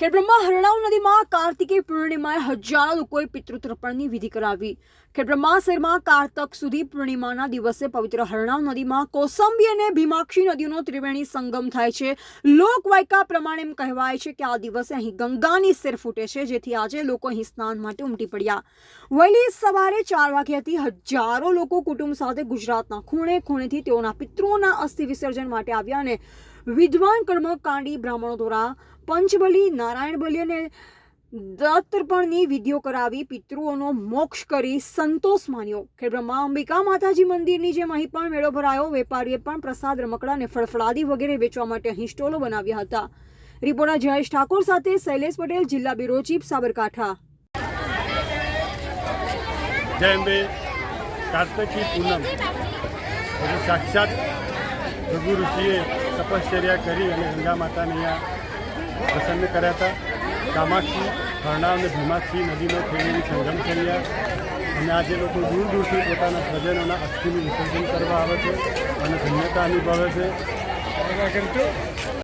ખેડબ્રહ્મા હરણાવ નદીમાં કાર્તિકી પૂર્ણિમાએ હજારો લોકોએ પિતૃતર્પણની વિધિ કરાવી. ખેડબ્રહ્મા શહેરમાં કારતક સુધી પૂર્ણિમાના દિવસે પવિત્ર હરણાવ નદીમાં કોસંબી અને ભીમાક્ષી નદીનો ત્રિવેણી સંગમ થાય છે. લોકવાયકા પ્રમાણે એમ કહેવાય છે કે આ દિવસે અહીં ગંગાની સેર ફૂટે છે, જેથી આજે લોકો અહીં સ્નાન માટે ઉમટી પડ્યા. વહેલી સવારે ચાર વાગ્યાથી હજારો લોકો કુટુંબ સાથે ગુજરાતના ખૂણે ખૂણેથી તેઓના પિતૃઓના અસ્થિ વિસર્જન માટે આવ્યા અને વિદ્વાન કર્મકાંડી બ્રાહ્મણો દ્વારા પંચબલી, નારાયણ બલી અને દત્તર્પણની વિધિઓ કરાવી પિતૃઓનો મોક્ષ કરી સંતોષ માન્યો. ખેડબ્રહ્મા અંબિકા માતાજી મંદિરની જેમ અહીં પણ મેળો ભરાયો. વેપારીએ પણ પ્રસાદ, રમકડા અને ફળફળાદી વગેરે વેચવા માટે અહીં સ્ટોલો બનાવ્યા હતા. રિપોર્ટર જયેશ ઠાકોર સાથે શૈલેષ પટેલ, જિલ્લા બ્યુરો ચીફ, સાબરકાંઠા. સાક્ષાત ભૃગુ ઋષિએ તપશ્ચર્યા કરી અને ગંગા માતાને અહીંયા પ્રસન્ન કર્યા હતા. કામાક્ષી, હરણાવ અને ભીમાક્ષી નદીનો ત્રિવેણી સંગમ કર્યા અને આજે લોકો દૂર દૂરથી પોતાના સ્વજનોના અસ્થિનું વિસર્જન કરવા આવે છે અને ધન્યતા અનુભવે છે.